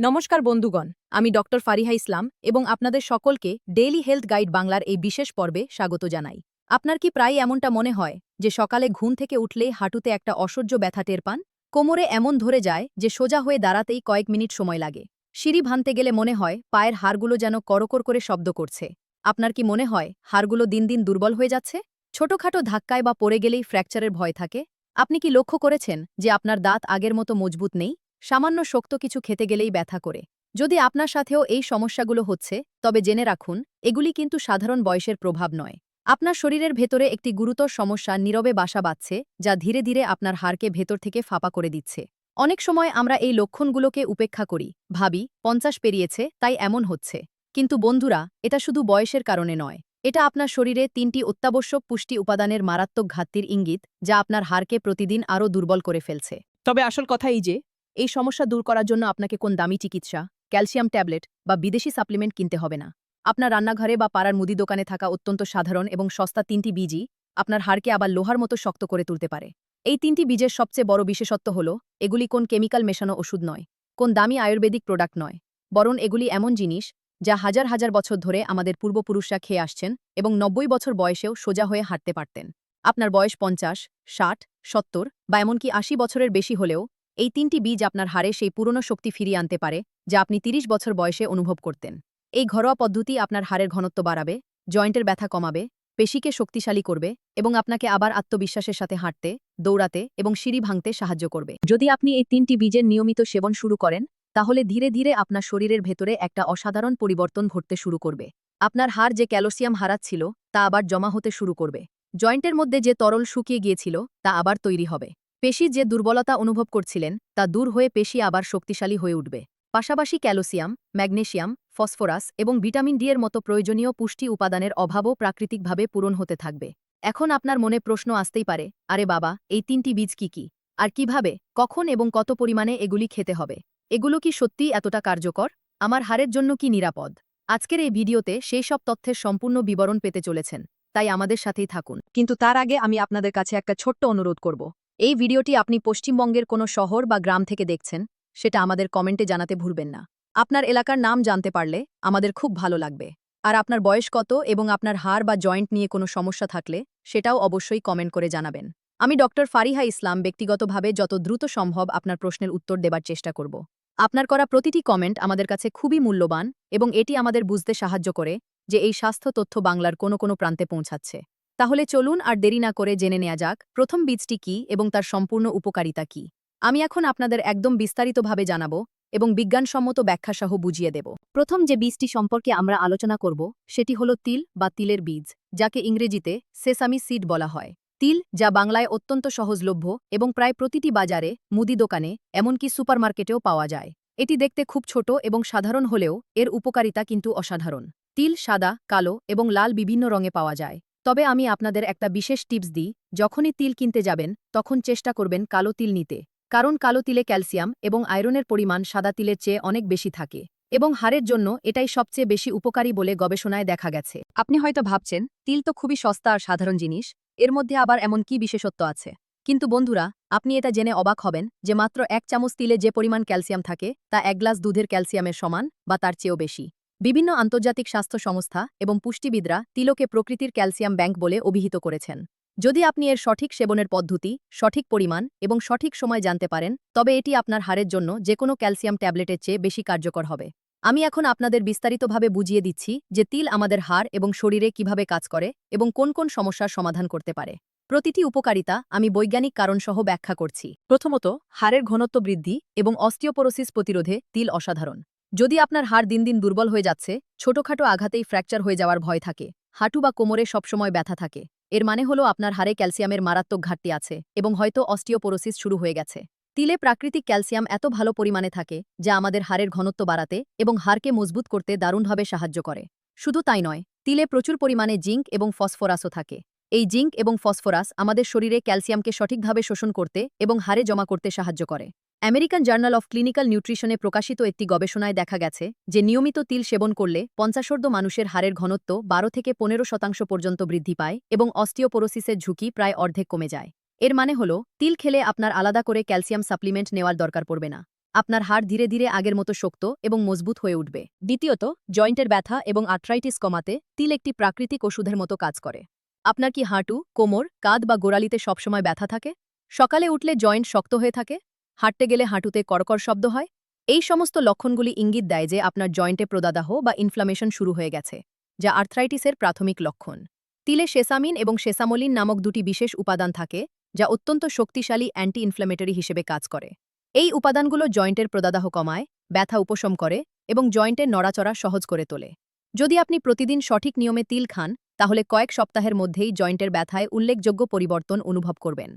নমস্কার বন্ধুগণ, আমি ডক্টর ফারিহা ইসলাম এবং আপনাদের সকলকে ডেইলি হেলথ গাইড বাংলার এই বিশেষ পর্বে স্বাগত জানাই। আপনার কি প্রায় এমনটা মনে হয় যে সকালে ঘুম থেকে উঠলেই হাঁটুতে একটা অসহ্য ব্যথা টের পান? কোমরে এমন ধরে যায় যে সোজা হয়ে দাঁড়াতেই কয়েক মিনিট সময় লাগে। সিঁড়ি ভাঙতে গেলে মনে হয় পায়ের হাড়গুলো যেন করকর করে শব্দ করছে। আপনার কি মনে হয় হাড়গুলো দিন দিন দুর্বল হয়ে যাচ্ছে? ছোটখাটো ধাক্কায় বা পড়ে গেলেই ফ্র্যাকচারের ভয় থাকে। আপনি কি লক্ষ্য করেছেন যে আপনার দাঁত আগের মতো মজবুত নেই? সামান্য শক্ত কিছু খেতে গেলেই ব্যথা করে। যদি আপনার সাথেও এই সমস্যাগুলো হচ্ছে, তবে জেনে রাখুন, এগুলি কিন্তু সাধারণ বয়সের প্রভাব নয়। আপনার শরীরের ভেতরে একটি গুরুতর সমস্যা নীরবে বাসা বাঁধছে, যা ধীরে ধীরে আপনার হাড়কে ভেতর থেকে ফাঁপা করে দিচ্ছে। অনেক সময় আমরা এই লক্ষণগুলোকে উপেক্ষা করি, ভাবি, পঞ্চাশ পেরিয়েছে, তাই এমন হচ্ছে। কিন্তু বন্ধুরা, এটা শুধু বয়সের কারণে নয়। এটা আপনার শরীরে তিনটি অত্যাবশ্যক পুষ্টি উপাদানের মারাত্মক ঘাটতির ইঙ্গিত, যা আপনার হাড়কে প্রতিদিন আরও দুর্বল করে ফেলছে। তবে আসল কথা এই যে এই সমস্যা দূর করার জন্য আপনাকে কোন দামি চিকিৎসা, ক্যালসিয়াম ট্যাবলেট বা বিদেশি সাপ্লিমেন্ট কিনতে হবে না। আপনার রান্নাঘরে বা পাড়ার মুদি দোকানে থাকা অত্যন্ত সাধারণ এবং সস্তা তিনটি বীজই আপনার হাড়কে আবার লোহার মতো শক্ত করে তুলতে পারে। এই তিনটি বীজের সবচেয়ে বড় বিশেষত্ব হল, এগুলি কোন কেমিক্যাল মেশানো ওষুধ নয়, কোন দামি আয়ুর্বেদিক প্রোডাক্ট নয়, বরং এগুলি এমন জিনিস যা হাজার হাজার বছর ধরে আমাদের পূর্বপুরুষরা খেয়ে আসছেন এবং নব্বই বছর বয়সেও সোজা হয়ে হাঁটতে পারতেন। আপনার বয়স পঞ্চাশ, ষাট, সত্তর বা এমনকি আশি বছরের বেশি হলেও এই তিনটি বীজ আপনার হাড়ে সেই পুরনো শক্তি ফিরিয়ে আনতে পারে, যা আপনি ৩০ বছর বয়সে অনুভব করতেন। এই ঘরোয়া পদ্ধতি আপনার হাড়ের ঘনত্ব বাড়াবে, জয়েন্টের ব্যথা কমাবে, পেশিকে শক্তিশালী করবে এবং আপনাকে আবার আত্মবিশ্বাসের সাথে হাঁটতে, দৌড়াতে এবং সিঁড়ি ভাঙতে সাহায্য করবে। যদি আপনি এই তিনটি বীজের নিয়মিত সেবন শুরু করেন, তাহলে ধীরে ধীরে আপনার শরীরের ভেতরে একটা অসাধারণ পরিবর্তন ঘটতে শুরু করবে। আপনার হাড় যে ক্যালসিয়াম হারাচ্ছিল, তা আবার জমা হতে শুরু করবে। জয়েন্টের মধ্যে যে তরল শুকিয়ে গিয়েছিল, তা আবার তৈরি হবে। পেশি যে দুর্বলতা অনুভব করছিলেন, তা দূর হয়ে পেশি আবার শক্তিশালী হয়ে উঠবে। পাশাপাশি ক্যালসিয়াম ম্যাগনেশিয়াম ফসফরাস এবং ভিটামিন ডি এর মতো প্রয়োজনীয় পুষ্টি উপাদানের অভাবও প্রাকৃতিকভাবে পূরণ হতে থাকবে। এখন আপনার মনে প্রশ্ন আসতেই পারে, আরে বাবা, এই তিনটি বীজ কি কি? আর কীভাবে, কখন এবং কত পরিমাণে এগুলি খেতে হবে? এগুলো কি সত্যিই এতটা কার্যকর? আমার হারের জন্য কি নিরাপদ? আজকের এই ভিডিওতে সেই সব তথ্যের সম্পূর্ণ বিবরণ পেতে চলেছেন, তাই আমাদের সাথেই থাকুন। কিন্তু তার আগে আমি আপনাদের কাছে একটা ছোট্ট অনুরোধ করব। এই ভিডিওটি আপনি পশ্চিমবঙ্গের কোনো শহর বা গ্রাম থেকে দেখছেন, সেটা আমাদের কমেন্টে জানাতে ভুলবেন না। আপনার এলাকার নাম জানতে পারলে আমাদের খুব ভালো লাগবে। আর আপনার বয়স কত এবং আপনার হাড় বা জয়েন্ট নিয়ে কোনো সমস্যা থাকলে সেটাও অবশ্যই কমেন্ট করে জানাবেন। আমি ডক্টর ফারিহা ইসলাম ব্যক্তিগতভাবে যত দ্রুত সম্ভব আপনার প্রশ্নের উত্তর দেবার চেষ্টা করব। আপনার করা প্রতিটি কমেন্ট আমাদের কাছে খুবই মূল্যবান এবং এটি আমাদের বুঝতে সাহায্য করে যে এই স্বাস্থ্য তথ্য বাংলার কোনো কোনো প্রান্তে পৌঁছাচ্ছে। তাহলে চলুন আর দেরি না করে জেনে নেওয়া যাক, প্রথম বীজটি কি এবং তার সম্পূর্ণ উপকারিতা কি। আমি এখন আপনাদের একদম বিস্তারিতভাবে জানাব এবং বিজ্ঞানসম্মত ব্যাখ্যাসহ বুঝিয়ে দেব। প্রথম যে বীজটি সম্পর্কে আমরা আলোচনা করব, সেটি হল তিল বা তিলের বীজ, যাকে ইংরেজিতে সেসামি সিড বলা হয়। তিল, যা বাংলায় অত্যন্ত সহজলভ্য এবং প্রায় প্রতিটি বাজারে, মুদি দোকানে, এমনকি সুপারমার্কেটেও পাওয়া যায়। এটি দেখতে খুব ছোট এবং সাধারণ হলেও এর উপকারিতা কিন্তু অসাধারণ। তিল সাদা, কালো এবং লাল বিভিন্ন রঙে পাওয়া যায়। তবে আমি আপনাদের একটা বিশেষ টিপস দিই, যখনই তিল কিনতে যাবেন, তখন চেষ্টা করবেন কালো তিল নিতে, কারণ কালো তিলে ক্যালসিয়াম এবং আয়রনের পরিমাণ সাদা তিলের চেয়ে অনেক বেশি থাকে এবং হাড়ের জন্য এটাই সবচেয়ে বেশি উপকারী বলে গবেষণায় দেখা গেছে। আপনি হয়তো ভাবছেন, তিল তো খুবই সস্তা আর সাধারণ জিনিস, এর মধ্যে আবার এমন কি বিশেষত্ব আছে? কিন্তু বন্ধুরা, আপনি এটা জেনে অবাক হবেন যে মাত্র এক চামচ তিলে যে পরিমাণ ক্যালসিয়াম থাকে, তা এক গ্লাস দুধের ক্যালসিয়ামের সমান বা তার চেয়েও বেশি। বিভিন্ন আন্তর্জাতিক স্বাস্থ্য সংস্থা এবং পুষ্টিবিদরা তিলকে প্রকৃতির ক্যালসিয়াম ব্যাংক বলে অভিহিত করেছেন। যদি আপনি এর সঠিক সেবনের পদ্ধতি, সঠিক পরিমাণ এবং সঠিক সময় জানতে পারেন, তবে এটি আপনার হাড়ের জন্য যে কোনো ক্যালসিয়াম ট্যাবলেটের চেয়ে বেশি কার্যকর হবে। আমি এখন আপনাদের বিস্তারিতভাবে বুঝিয়ে দিচ্ছি যে তিল আমাদের হাড় এবং শরীরে কীভাবে কাজ করে এবং কোন কোন সমস্যার সমাধান করতে পারে। প্রতিটি উপকারিতা আমি বৈজ্ঞানিক কারণসহ ব্যাখ্যা করছি। প্রথমত, হাড়ের ঘনত্ব বৃদ্ধি এবং অস্টিওপোরোসিস প্রতিরোধে তিল অসাধারণ। যদি আপনার হাড় দিন দিন দুর্বল হয়ে যাচ্ছে, ছোটখাটো আঘাতেই ফ্র্যাকচার হয়ে যাওয়ার ভয় থাকে। হাঁটু বা কোমরে সবসময় ব্যথা থাকে। এর মানে হলো আপনার হাড়ে ক্যালসিয়ামের মারাত্মক ঘাটতি আছে এবং হয়তো অস্টিওপোরোসিস শুরু হয়ে গেছে। তিলে প্রাকৃতিক ক্যালসিয়াম এত ভালো পরিমাণে থাকে যা আমাদের হাড়ের ঘনত্ব বাড়াতে এবং হাড়কে মজবুত করতে দারুণভাবে সাহায্য করে। শুধু তাই নয়, তিলে প্রচুর পরিমাণে জিঙ্ক এবং ফসফরাসও থাকে। এই জিঙ্ক এবং ফসফরাস আমাদের শরীরে ক্যালসিয়ামকে সঠিকভাবে শোষণ করতে এবং হাড়ে জমা করতে সাহায্য করে। আমেরিকান জার্নাল অফ ক্লিনিক্যাল নিউট্রিশনে প্রকাশিত একটি গবেষণায় দেখা গেছে যে নিয়মিত তিল সেবন করলে পঞ্চাশোর্ধ মানুষের হাড়ের ঘনত্ব বারো থেকে পনেরো শতাংশ পর্যন্ত বৃদ্ধি পায় এবং অস্টিওপোরোসিসের ঝুঁকি প্রায় অর্ধেক কমে যায়। এর মানে হল, তিল খেলে আপনার আলাদা করে ক্যালসিয়াম সাপ্লিমেন্ট নেওয়ার দরকার পড়বে না। আপনার হাড় ধীরে ধীরে আগের মতো শক্ত এবং মজবুত হয়ে উঠবে। দ্বিতীয়ত, জয়েন্টের ব্যথা এবং আর্থ্রাইটিস কমাতে তিল একটি প্রাকৃতিক ওষুধের মতো কাজ করে। আপনার কি হাঁটু, কোমর, কাঁধ বা গোড়ালিতে সবসময় ব্যথা থাকে? সকালে উঠলে জয়েন্ট শক্ত হয়ে থাকে? হাঁটতে গেলে হাঁটুতে করকর শব্দ হয়। এই সমস্ত লক্ষণগুলি ইঙ্গিত দেয় যে আপনার জয়েন্টে প্রদাদাহ বা ইনফ্লামেশন শুরু হয়ে গেছে, যা আর্থ্রাইটিসের প্রাথমিক লক্ষণ। তিলে শেসামিন এবং শেসামোলিন নামক দুটি বিশেষ উপাদান থাকে, যা অত্যন্ত শক্তিশালী অ্যান্টি ইনফ্ল্যামেটরি হিসেবে কাজ করে। এই উপাদানগুলো জয়েন্টের প্রদাদাহ কমায়, ব্যথা উপশম করে এবং জয়েন্টের নড়াচড়া সহজ করে তোলে। যদি আপনি প্রতিদিন সঠিক নিয়মে তিল খান, তাহলে কয়েক সপ্তাহের মধ্যেই জয়েন্টের ব্যথায় উল্লেখযোগ্য পরিবর্তন অনুভব করবেন।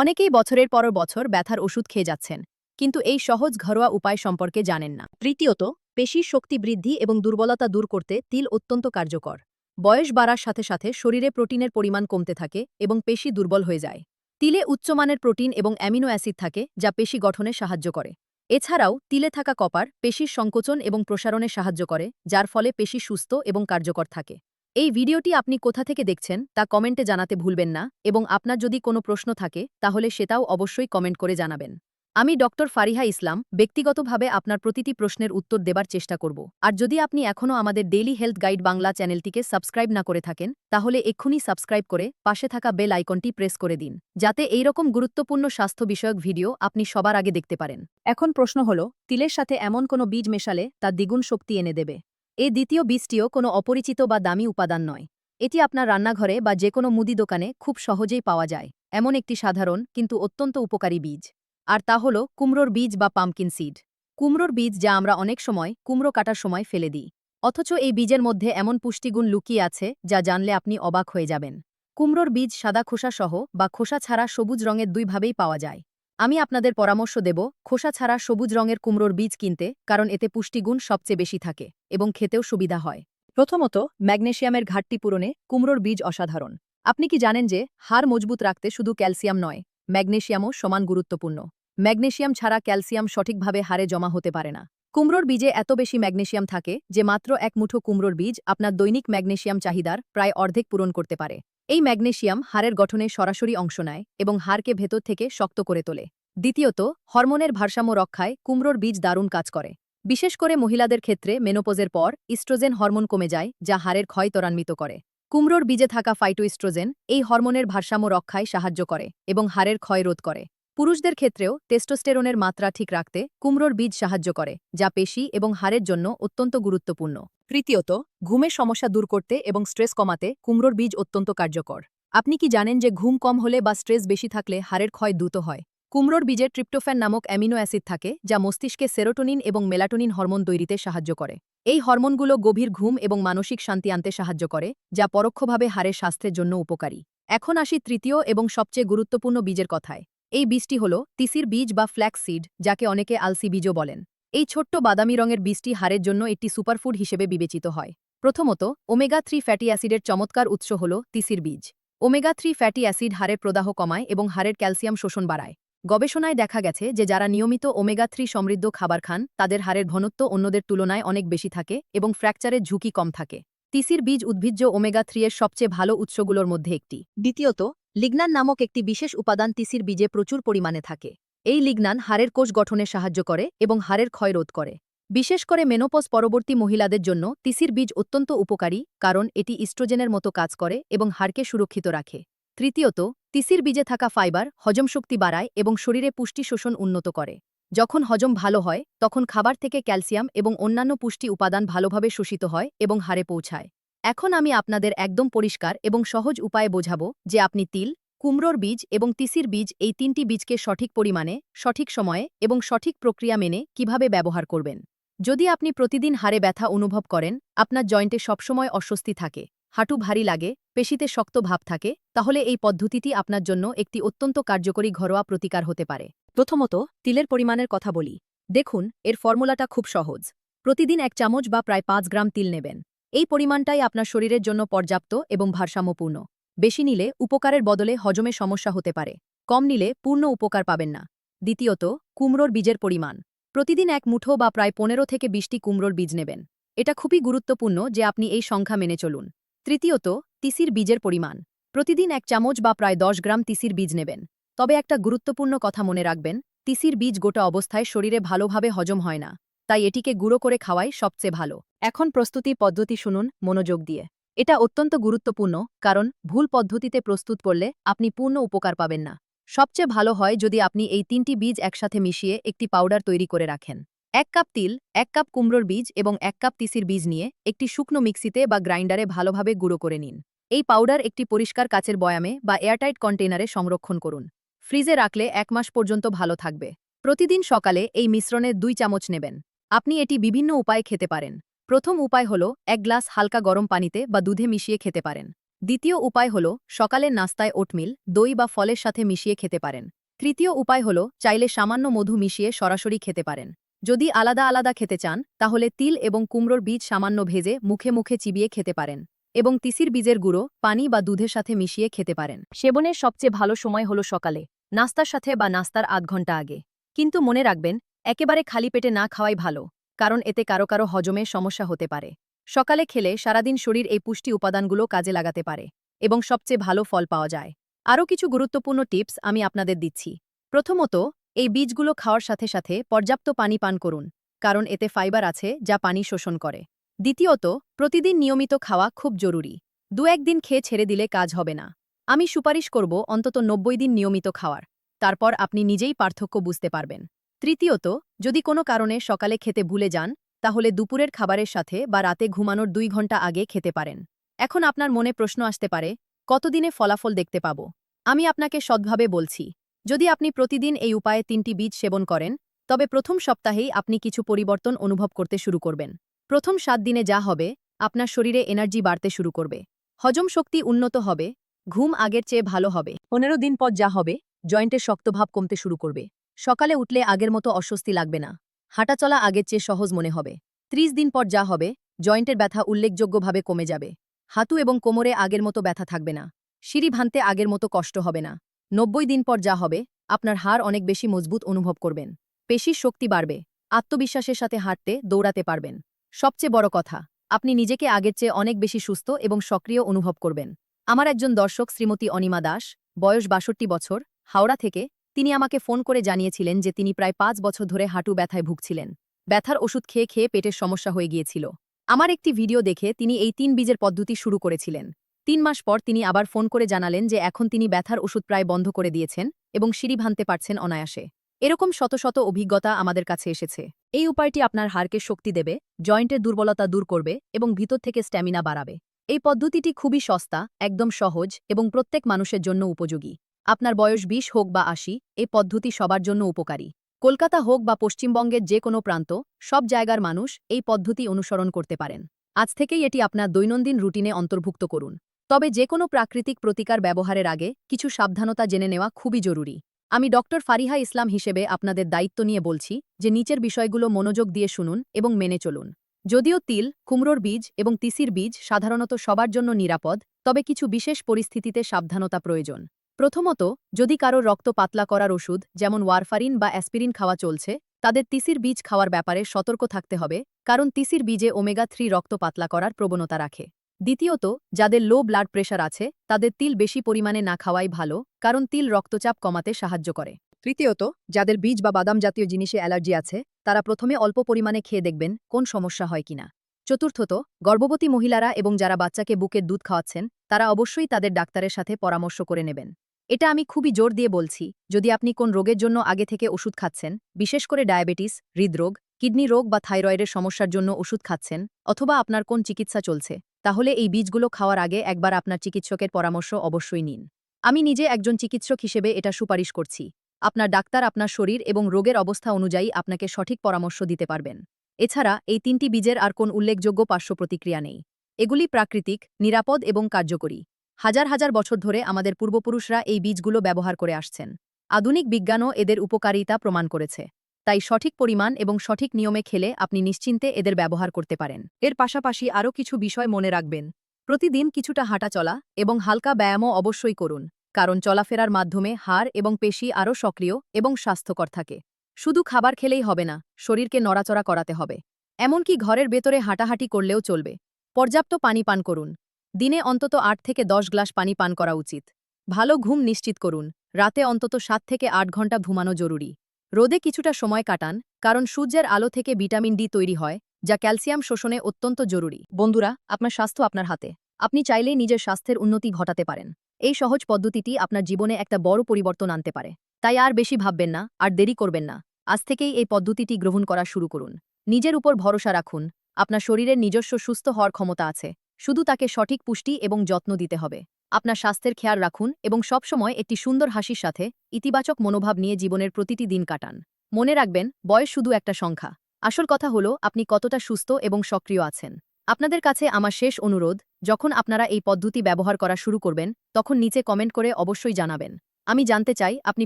অনেকেই বছরের পর বছর ব্যথার ওষুধ খেয়ে যাচ্ছেন, কিন্তু এই সহজ ঘরোয়া উপায় সম্পর্কে জানেন না। তৃতীয়ত, পেশির শক্তি বৃদ্ধি এবং দুর্বলতা দূর করতে তিল অত্যন্ত কার্যকর। বয়স বাড়ার সাথে সাথে শরীরে প্রোটিনের পরিমাণ কমতে থাকে এবং পেশি দুর্বল হয়ে যায়। তিলে উচ্চমানের প্রোটিন এবং অ্যামিনো অ্যাসিড থাকে, যা পেশি গঠনে সাহায্য করে। এছাড়াও, তিলে থাকা কপার, পেশির সংকোচন এবং প্রসারণে সাহায্য করে, যার ফলে পেশি সুস্থ এবং কার্যকর থাকে। এই ভিডিওটি আপনি কোথা থেকে দেখছেন তা কমেন্টে জানাতে ভুলবেন না এবং আপনার যদি কোনো প্রশ্ন থাকে, তাহলে সেটাও অবশ্যই কমেন্ট করে জানাবেন। আমি ডক্টর ফারিহা ইসলাম, ব্যক্তিগতভাবে আপনার প্রতিটি প্রশ্নের উত্তর দেবার চেষ্টা করব। আর যদি আপনি এখনও আমাদের ডেইলি হেলথ গাইড বাংলা চ্যানেলটিকে সাবস্ক্রাইব না করে থাকেন, তাহলে এক্ষুনি সাবস্ক্রাইব করে পাশে থাকা বেল আইকনটি প্রেস করে দিন, যাতে এই রকম গুরুত্বপূর্ণ স্বাস্থ্য বিষয়ক ভিডিও আপনি সবার আগে দেখতে পারেন। এখন প্রশ্ন হল, তিলের সাথে এমন কোনো বীজ মেশালে তা দ্বিগুণ শক্তি এনে দেবে? এই দ্বিতীয় বীজটিও কোনো অপরিচিত বা দামি উপাদান নয়। এটি আপনার রান্নাঘরে বা যে কোনো মুদি দোকানে খুব সহজেই পাওয়া যায়। এমন একটি সাধারণ, কিন্তু অত্যন্ত উপকারী বীজ। আর তা হল কুমড়োর বীজ বা পাম্পকিন সিড। কুমড়োর বীজ যা আমরা অনেক সময় কুমড়ো কাটার সময় ফেলে দিই। অথচ এই বীজের মধ্যে এমন পুষ্টিগুণ লুকিয়ে আছে, যা জানলে আপনি অবাক হয়ে যাবেন। কুমড়োর বীজ সাদা খোসা সহ বা খোসা ছাড়া সবুজ রঙের দুইভাবেই পাওয়া যায়। আমি আপনাদের পরামর্শ দেব, খোসা ছাড়া সবুজ রঙের কুমড়োর বীজ কিনতে, কারণ এতে পুষ্টিগুণ সবচেয়ে বেশি থাকে এবং খেতেও সুবিধা হয়। প্রথমত, ম্যাগনেশিয়ামের ঘাটতি পূরণে কুমড়োর বীজ অসাধারণ। আপনি কি জানেন যে, হাড় মজবুত রাখতে শুধু ক্যালসিয়াম নয়, ম্যাগনেশিয়ামও সমান গুরুত্বপূর্ণ। ম্যাগনেশিয়াম ছাড়া ক্যালসিয়াম সঠিকভাবে হাড়ে জমা হতে পারে না। কুমড়োর বীজে এত বেশি ম্যাগনেশিয়াম থাকে যে মাত্র এক মুঠো কুমড়োর বীজ আপনার দৈনিক ম্যাগনেশিয়াম চাহিদার প্রায় অর্ধেক পূরণ করতে পারে। এই ম্যাগনেশিয়াম হাড়ের গঠনে সরাসরি অংশ নেয় এবং হাড়কে ভেতর থেকে শক্ত করে তোলে। দ্বিতীয়ত, হরমোনের ভারসাম্য রক্ষায় কুমড়োর বীজ দারুণ কাজ করে। বিশেষ করে মহিলাদের ক্ষেত্রে মেনোপোজের পর ইস্ট্রোজেন হরমোন কমে যায়, যা হাড়ের ক্ষয় ত্বরান্বিত করে। কুমড়োর বীজে থাকা ফাইটোইস্ট্রোজেন এই হরমোনের ভারসাম্য রক্ষায় সাহায্য করে এবং হাড়ের ক্ষয় রোধ করে। পুরুষদের ক্ষেত্রেও টেস্টোস্টেরনের মাত্রা ঠিক রাখতে কুমড়োর বীজ সাহায্য করে, যা পেশি এবং হাড়ের জন্য অত্যন্ত গুরুত্বপূর্ণ। তৃতীয়ত ঘুমের সমস্যা দূর করতে এবং স্ট্রেস কমাতে কুমড়োর বীজ অত্যন্ত কার্যকর। আপনি কি জানেন যে ঘুম কম হলে বা স্ট্রেস বেশি থাকলে হাড়ের ক্ষয় দ্রুত হয়? কুমড়োর বীজে ট্রিপ্টোফ্যান নামক অ্যামিনো অ্যাসিড থাকে, যা মস্তিষ্কে সেরোটোনিন এবং মেলাটোনিন হরমোন তৈরিতে সাহায্য করে। এই হরমোনগুলো গভীর ঘুম এবং মানসিক শান্তি আনতে সাহায্য করে, যা পরোক্ষভাবে হাড়ের স্বাস্থ্যের জন্য উপকারী। এখন আসি তৃতীয় এবং সবচেয়ে গুরুত্বপূর্ণ বীজের কথায়। এই বীজটি হল তিসির বীজ বা ফ্ল্যাক্স সিড, যাকে অনেকে আলসি বীজও বলেন। এই ছোট্ট বাদামি রঙের বীজটি হাড়ের জন্য একটি সুপারফুড হিসেবে বিবেচিত হয়। প্রথমত, ওমেগা থ্রি ফ্যাটি অ্যাসিডের চমৎকার উৎস হল তিসির বীজ। ওমেগা থ্রি ফ্যাটি অ্যাসিড হাড়ের প্রদাহ কমায় এবং হাড়ের ক্যালসিয়াম শোষণ বাড়ায়। গবেষণায় দেখা গেছে যে যারা নিয়মিত ওমেগা থ্রি সমৃদ্ধ খাবার খান, তাদের হাড়ের ঘনত্ব অন্যদের তুলনায় অনেক বেশি থাকে এবং ফ্র্যাকচারের ঝুঁকি কম থাকে। তিসির বীজ উদ্ভিজ্জ ওমেগা থ্রি এর সবচেয়ে ভালো উৎসগুলোর মধ্যে একটি। দ্বিতীয়ত লিগনান নামক একটি বিশেষ উপাদান তিসির বীজে প্রচুর পরিমাণে থাকে। এই লিগনান হাড়ের কোষ গঠনে সাহায্য করে এবং হাড়ের ক্ষয় রোধ করে। বিশেষ করে মেনোপজ পরবর্তী মহিলাদের জন্য তিসির বীজ অত্যন্ত উপকারী, কারণ এটি ইস্ট্রোজেনের মতো কাজ করে এবং হাড়কে সুরক্ষিত রাখে। তৃতীয়ত, তিসির বীজে থাকা ফাইবার হজম শক্তি বাড়ায় এবং শরীরে পুষ্টি শোষণ উন্নত করে। যখন হজম ভালো হয়, তখন খাবার থেকে ক্যালসিয়াম এবং অন্যান্য পুষ্টি উপাদান ভালোভাবে শোষিত হয় এবং হাড়ে পৌঁছায়। এখন আমি আপনাদের একদম পরিষ্কার এবং সহজ উপায়ে বোঝাবো যে আপনি তিল, কুমড়োর বীজ এবং তিসির বীজ এই তিনটি বীজকে সঠিক পরিমাণে, সঠিক সময়ে এবং সঠিক প্রক্রিয়া মেনে কীভাবে ব্যবহার করবেন। যদি আপনি প্রতিদিন হাড়ে ব্যথা অনুভব করেন, আপনার জয়েন্টে সবসময় অস্বস্তি থাকে, হাঁটু ভারী লাগে, পেশিতে শক্ত ভাব থাকে, তাহলে এই পদ্ধতিটি আপনার জন্য একটি অত্যন্ত কার্যকরী ঘরোয়া প্রতিকার হতে পারে। প্রথমত, তিলের পরিমাণের কথা বলি। দেখুন, এর ফর্মুলাটা খুব সহজ। প্রতিদিন এক চামচ বা প্রায় পাঁচ গ্রাম তিল নেবেন। এই পরিমাণটাই আপনার শরীরের জন্য পর্যাপ্ত এবং ভারসাম্যপূর্ণ। বেশি নিলে উপকারের বদলে হজমে সমস্যা হতে পারে। কম নিলে পূর্ণ উপকার পাবেন না। দ্বিতীয়ত, কুমড়োর বীজের পরিমাণ। প্রতিদিন এক মুঠো বা প্রায় পনেরো থেকে বিশটি কুমড়োর বীজ নেবেন। এটা খুবই গুরুত্বপূর্ণ যে আপনি এই সংখ্যা মেনে চলুন। তৃতীয়ত, তিসির বীজের পরিমাণ। প্রতিদিন এক চামচ বা প্রায় দশ গ্রাম তিসির বীজ নেবেন। তবে একটা গুরুত্বপূর্ণ কথা মনে রাখবেন, তিসির বীজ গোটা অবস্থায় শরীরে ভালোভাবে হজম হয় না, তাই এটিকে গুঁড়ো করে খাওয়াই সবচেয়ে ভালো। এখন প্রস্তুতি পদ্ধতি শুনুন, মনোযোগ দিয়ে। এটা অত্যন্ত গুরুত্বপূর্ণ, কারণ ভুল পদ্ধতিতে প্রস্তুত করলে আপনি পূর্ণ উপকার পাবেন না। সবচেয়ে ভালো হয় যদি আপনি এই তিনটি বীজ একসাথে মিশিয়ে একটি পাউডার তৈরি করে রাখেন। এক কাপ তিল, এক কাপ কুমড়োর বীজ এবং এক কাপ তিসির বীজ নিয়ে একটি শুকনো মিক্সিতে বা গ্রাইন্ডারে ভালোভাবে গুঁড়ো করে নিন। এই পাউডার একটি পরিষ্কার কাচের বয়ামে বা এয়ারটাইট কন্টেইনারে সংরক্ষণ করুন। ফ্রিজে রাখলে এক মাস পর্যন্ত ভালো থাকবে। প্রতিদিন সকালে এই মিশ্রণের দুই চামচ নেবেন। আপনি এটি বিভিন্ন উপায়ে খেতে পারেন। প্রথম উপায় হল, এক গ্লাস হালকা গরম পানিতে বা দুধে মিশিয়ে খেতে পারেন। দ্বিতীয় উপায় হল, সকালের নাস্তায় ওটমিল, দই বা ফলের সাথে মিশিয়ে খেতে পারেন। তৃতীয় উপায় হল, চাইলে সামান্য মধু মিশিয়ে সরাসরি খেতে পারেন। যদি আলাদা আলাদা খেতে চান, তাহলে তিল এবং কুমড়োর বীজ সামান্য ভেজে মুখে মুখে চিবিয়ে খেতে পারেন এবং তিসির বীজের গুঁড়ো, পানি বা দুধের সাথে মিশিয়ে খেতে পারেন। সেবনের সবচেয়ে ভালো সময় হল সকালে, নাস্তার সাথে বা নাস্তার আধ ঘণ্টা আগে। কিন্তু মনে রাখবেন, একেবারে খালি পেটে না খাওয়াই ভালো। কারণ এতে কারও কারও হজমে সমস্যা হতে পারে। সকালে খেলে সারাদিন শরীর এই পুষ্টি উপাদানগুলো কাজে লাগাতে পারে এবং সবচেয়ে ভালো ফল পাওয়া যায়। আরও কিছু গুরুত্বপূর্ণ টিপস আমি আপনাদের দিচ্ছি। প্রথমত, এই বীজগুলো খাওয়ার সাথে সাথে পর্যাপ্ত পানি পান করুন, কারণ এতে ফাইবার আছে যা পানি শোষণ করে। দ্বিতীয়ত, প্রতিদিন নিয়মিত খাওয়া খুব জরুরি। দু একদিন খেয়ে ছেড়ে দিলে কাজ হবে না। আমি সুপারিশ করব অন্তত নব্বই দিন নিয়মিত খাওয়ার। তারপর আপনি নিজেই পার্থক্য বুঝতে পারবেন। তৃতীয়ত, যদি কোনো কারণে সকালে খেতে ভুলে যান, তাহলে দুপুরের খাবারের সাথে বা রাতে ঘুমানোর দুই ঘণ্টা আগে খেতে পারেন। এখন আপনার মনে প্রশ্ন আসতে পারে, কতদিনে ফলাফল দেখতে পাব? আমি আপনাকে সদ্ভাবে বলছি, যদি আপনি প্রতিদিন এই উপায়ে তিনটি বীজ সেবন করেন, তবে প্রথম সপ্তাহেই আপনি কিছু পরিবর্তন অনুভব করতে শুরু করবেন। প্রথম সাত দিনে যা হবে, আপনার শরীরে এনার্জি বাড়তে শুরু করবে। হজম শক্তি উন্নত হবে, ঘুম আগের চেয়ে ভালো হবে। পনেরো দিন পর যা হবে জয়েন্টের শক্তভাব কমতে শুরু করবে। সকালে উঠলে আগের মতো অস্বস্তি লাগবে না। হাঁটাচলা আগের চেয়ে সহজ মনে হবে। ত্রিশ দিন পর যা হবে, জয়েন্টের ব্যথা উল্লেখযোগ্যভাবে কমে যাবে। হাতু এবং কোমরে আগের মতো ব্যথা থাকবে না। সিঁড়ি ভাঙতে আগের মতো কষ্ট হবে না। নব্বই দিন পর যা হবে, আপনার হাড় অনেক বেশি মজবুত অনুভব করবেন। পেশির শক্তি বাড়বে। আত্মবিশ্বাসের সাথে হাঁটতে, দৌড়াতে পারবেন। সবচেয়ে বড় কথা, আপনি নিজেকে আগের চেয়ে অনেক বেশি সুস্থ এবং সক্রিয় অনুভব করবেন। আমার একজন দর্শক শ্রীমতী অনিমা দাস, বয়স বাষট্টি বছর, হাওড়া থেকে তিনি আমাকে ফোন করে জানিয়েছিলেন যে তিনি প্রায় পাঁচ বছর ধরে হাঁটু ব্যথায় ভুগছিলেন। ব্যথার ওষুধ খেয়ে খেয়ে পেটের সমস্যা হয়ে গিয়েছিল। আমার একটি ভিডিও দেখে তিনি এই তিন বীজের পদ্ধতি শুরু করেছিলেন। তিন মাস পর তিনি আবার ফোন করে জানালেন যে এখন তিনি ব্যথার ওষুধ প্রায় বন্ধ করে দিয়েছেন এবং সিঁড়ি ভাঙতে পারছেন অনায়াসে। এরকম শত শত অভিজ্ঞতা আমাদের কাছে এসেছে। এই উপায়টি আপনার হাড়কে শক্তি দেবে, জয়েন্টের দুর্বলতা দূর করবে এবং ভিতর থেকে স্ট্যামিনা বাড়াবে। এই পদ্ধতিটি খুবই সস্তা, একদম সহজ এবং প্রত্যেক মানুষের জন্য উপযোগী। আপনার বয়স বিশ হোক বা আশি, এ পদ্ধতি সবার জন্য উপকারী। কলকাতা হোক বা পশ্চিমবঙ্গের যে কোনো প্রান্ত, সব জায়গার মানুষ এই পদ্ধতি অনুসরণ করতে পারেন। আজ থেকেই এটি আপনার দৈনন্দিন রুটিনে অন্তর্ভুক্ত করুন। তবে যে কোনো প্রাকৃতিক প্রতিকার ব্যবহারের আগে কিছু সাবধানতা জেনে নেওয়া খুবই জরুরি। আমি ডক্টর ফারিহা ইসলাম হিসেবে আপনাদের দায়িত্ব নিয়ে বলছি যে নিচের বিষয়গুলো মনোযোগ দিয়ে শুনুন এবং মেনে চলুন। যদিও তিল, কুমড়োর বীজ এবং তিসির বীজ সাধারণত সবার জন্য নিরাপদ, তবে কিছু বিশেষ পরিস্থিতিতে সাবধানতা প্রয়োজন। প্রথমত, যদি কারও রক্ত পাতলা করার ওষুধ, যেমন ওয়ারফারিন বা অ্যাসপিরিন খাওয়া চলছে, তাদের তিসির বীজ খাওয়ার ব্যাপারে সতর্ক থাকতে হবে, কারণ তিসির বীজে ওমেগা থ্রি রক্ত পাতলা করার প্রবণতা রাখে। দ্বিতীয়ত, যাদের লো ব্লাড প্রেশার আছে, তাদের তিল বেশি পরিমাণে না খাওয়াই ভালো, কারণ তিল রক্তচাপ কমাতে সাহায্য করে। তৃতীয়ত, যাদের বীজ বা বাদাম জাতীয় জিনিসে অ্যালার্জি আছে, তারা প্রথমে অল্প পরিমাণে খেয়ে দেখবেন, কোন সমস্যা হয় কিনা। চতুর্থত, গর্ভবতী মহিলারা এবং যারা বাচ্চাকে বুকের দুধ খাওয়াচ্ছেন, তারা অবশ্যই তাদের ডাক্তারের সাথে পরামর্শ করে নেবেন। এটা আমি খুবই জোর দিয়ে বলছি, যদি আপনি কোন রোগের জন্য আগে থেকে ওষুধ খাচ্ছেন, বিশেষ করে ডায়াবেটিস, হৃদরোগ, কিডনি রোগ বা থাইরয়েডের সমস্যার জন্য ওষুধ খাচ্ছেন, অথবা আপনার কোন চিকিৎসা চলছে, তাহলে এই বীজগুলো খাওয়ার আগে একবার আপনার চিকিৎসকের পরামর্শ অবশ্যই নিন। আমি নিজে একজন চিকিৎসক হিসেবে এটা সুপারিশ করছি। আপনার ডাক্তার আপনার শরীর এবং রোগের অবস্থা অনুযায়ী আপনাকে সঠিক পরামর্শ দিতে পারবেন। এছাড়া এই তিনটি বীজের আর কোন উল্লেখযোগ্য পার্শ্ব প্রতিক্রিয়া নেই। এগুলি প্রাকৃতিক, নিরাপদ এবং কার্যকরী। হাজার হাজার বছর ধরে আমাদের পূর্বপুরুষরা এই বীজগুলো ব্যবহার করে আসছেন। আধুনিক বিজ্ঞানও এদের উপকারিতা প্রমাণ করেছে। তাই সঠিক পরিমাণ এবং সঠিক নিয়মে খেলে আপনি নিশ্চিন্তে এদের ব্যবহার করতে পারেন। এর পাশাপাশি আরও কিছু বিষয় মনে রাখবেন। প্রতিদিন কিছুটা হাঁটা চলা এবং হালকা ব্যায়ামও অবশ্যই করুন, কারণ চলাফেরার মাধ্যমে হাড় এবং পেশি আরও সক্রিয় এবং স্বাস্থ্যকর থাকে। শুধু খাবার খেলেই হবে না, শরীরকে নড়াচড়া করাতে হবে। এমনকি ঘরের ভেতরে হাঁটাহাঁটি করলেও চলবে। পর্যাপ্ত পানি পান করুন। দিনে অন্তত আট থেকে দশ গ্লাস পানি পান করা উচিত। ভালো ঘুম নিশ্চিত করুন। রাতে অন্তত সাত থেকে আট ঘণ্টা ঘুমানো জরুরি। রোদে কিছুটা সময় কাটান, কারণ সূর্যের আলো থেকে ভিটামিন ডি তৈরি হয়, যা ক্যালসিয়াম শোষণে অত্যন্ত জরুরি। বন্ধুরা, আপনার স্বাস্থ্য আপনার হাতে। আপনি চাইলেই নিজের স্বাস্থ্যের উন্নতি ঘটাতে পারেন। এই সহজ পদ্ধতিটি আপনার জীবনে একটা বড় পরিবর্তন আনতে পারে। তাই আর বেশি ভাববেন না, আর দেরি করবেন না। আজ থেকেই এই পদ্ধতিটি গ্রহণ করা শুরু করুন। নিজের উপর ভরসা রাখুন। আপনার শরীরের নিজস্ব সুস্থ হওয়ার ক্ষমতা আছে। শুধু তাকে সঠিক পুষ্টি এবং যত্ন দিতে হবে। আপনার স্বাস্থ্যের খেয়াল রাখুন এবং সবসময় একটি সুন্দর হাসির সাথে ইতিবাচক মনোভাব নিয়ে জীবনের প্রতিটি দিন কাটান। মনে রাখবেন, বয়স শুধু একটা সংখ্যা। আসল কথা হলো, আপনি কতটা সুস্থ এবং সক্রিয় আছেন। আপনাদের কাছে আমার শেষ অনুরোধ, যখন আপনারা এই পদ্ধতি ব্যবহার করা শুরু করবেন, তখন নিচে কমেন্ট করে অবশ্যই জানাবেন। আমি জানতে চাই, আপনি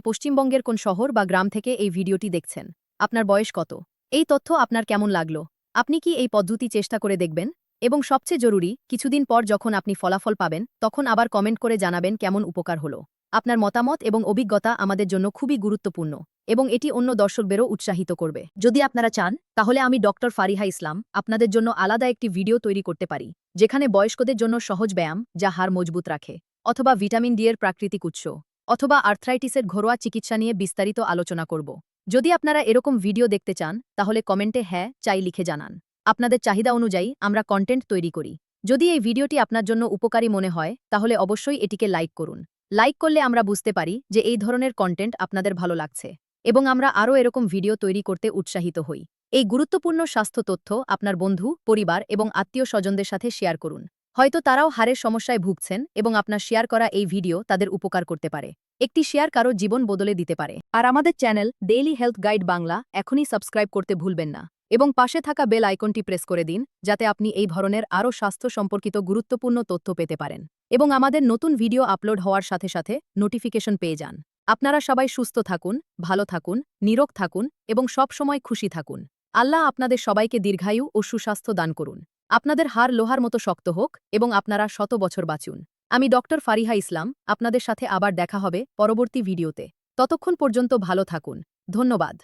পশ্চিমবঙ্গের কোন শহর বা গ্রাম থেকে এই ভিডিওটি দেখছেন? আপনার বয়স কত? এই তথ্য আপনার কেমন লাগল? আপনি কি এই পদ্ধতি চেষ্টা করে দেখবেন? এবং সবচেয়ে জরুরি, কিছুদিন পর যখন আপনি ফলাফল পাবেন, তখন আবার কমেন্ট করে জানাবেন কেমন উপকার হলো। আপনার মতামত এবং অভিজ্ঞতা আমাদের জন্য খুবই গুরুত্বপূর্ণ এবং এটি অন্য দর্শকদেরও উৎসাহিত করবে। যদি আপনারা চান, তাহলে আমি ডক্টর ফারিহা ইসলাম আপনাদের জন্য আলাদা একটি ভিডিও তৈরি করতে পারি, যেখানে বয়স্কদের জন্য সহজ ব্যায়াম, যা হাড় মজবুত রাখে, অথবা ভিটামিন ডি এর প্রাকৃতিক উৎস, অথবা আর্থ্রাইটিসের ঘরোয়া চিকিৎসা নিয়ে বিস্তারিত আলোচনা করব। যদি আপনারা এরকম ভিডিও দেখতে চান, তাহলে কমেন্টে হ্যাঁ চাই লিখে জানান। আপনাদের চাহিদা অনুযায়ী আমরা কন্টেন্ট তৈরি করি। যদি এই ভিডিওটি আপনার জন্য উপকারী মনে হয়, তাহলে অবশ্যই এটিকে লাইক করুন। লাইক করলে আমরা বুঝতে পারি যে এই ধরনের কন্টেন্ট আপনাদের ভালো লাগছে এবং আমরা আরও এরকম ভিডিও তৈরি করতে উৎসাহিত হই। এই গুরুত্বপূর্ণ স্বাস্থ্য তথ্য আপনার বন্ধু, পরিবার এবং আত্মীয় স্বজনদের সাথে শেয়ার করুন। হয়তো তারাও হারের সমস্যায় ভুগছেন এবং আপনার শেয়ার করা এই ভিডিও তাদের উপকার করতে পারে। একটি শেয়ার কারও জীবন বদলে দিতে পারে। আর আমাদের channel Daily Health Guide Bangla এখনই সাবস্ক্রাইব করতে ভুলবেন না। এবং পাশে থাকা বেল আইকনটি প্রেস করে দিন, যাতে আপনি এই ধরনের আরও স্বাস্থ্য সম্পর্কিত গুরুত্বপূর্ণ তথ্য পেতে পারেন। এবং আমাদের নতুন ভিডিও আপলোড হওয়ার সাথে সাথে নোটিফিকেশন পেয়ে যান। আপনারা সবাই সুস্থ থাকুন, ভালো থাকুন, নিরোগ থাকুন এবং সব সময় খুশি থাকুন। আল্লাহ আপনাদের সবাইকে দীর্ঘায়ু ও সুস্বাস্থ্য দান করুন। আপনাদের হার লোহার মতো শক্ত হোক এবং আপনারা শত বছর বাঁচুন। আমি ডক্টর ফারিহা ইসলাম, আপনাদের সাথে আবার দেখা হবে পরবর্তী ভিডিওতে। ততক্ষণ পর্যন্ত ভালো থাকুন। ধন্যবাদ।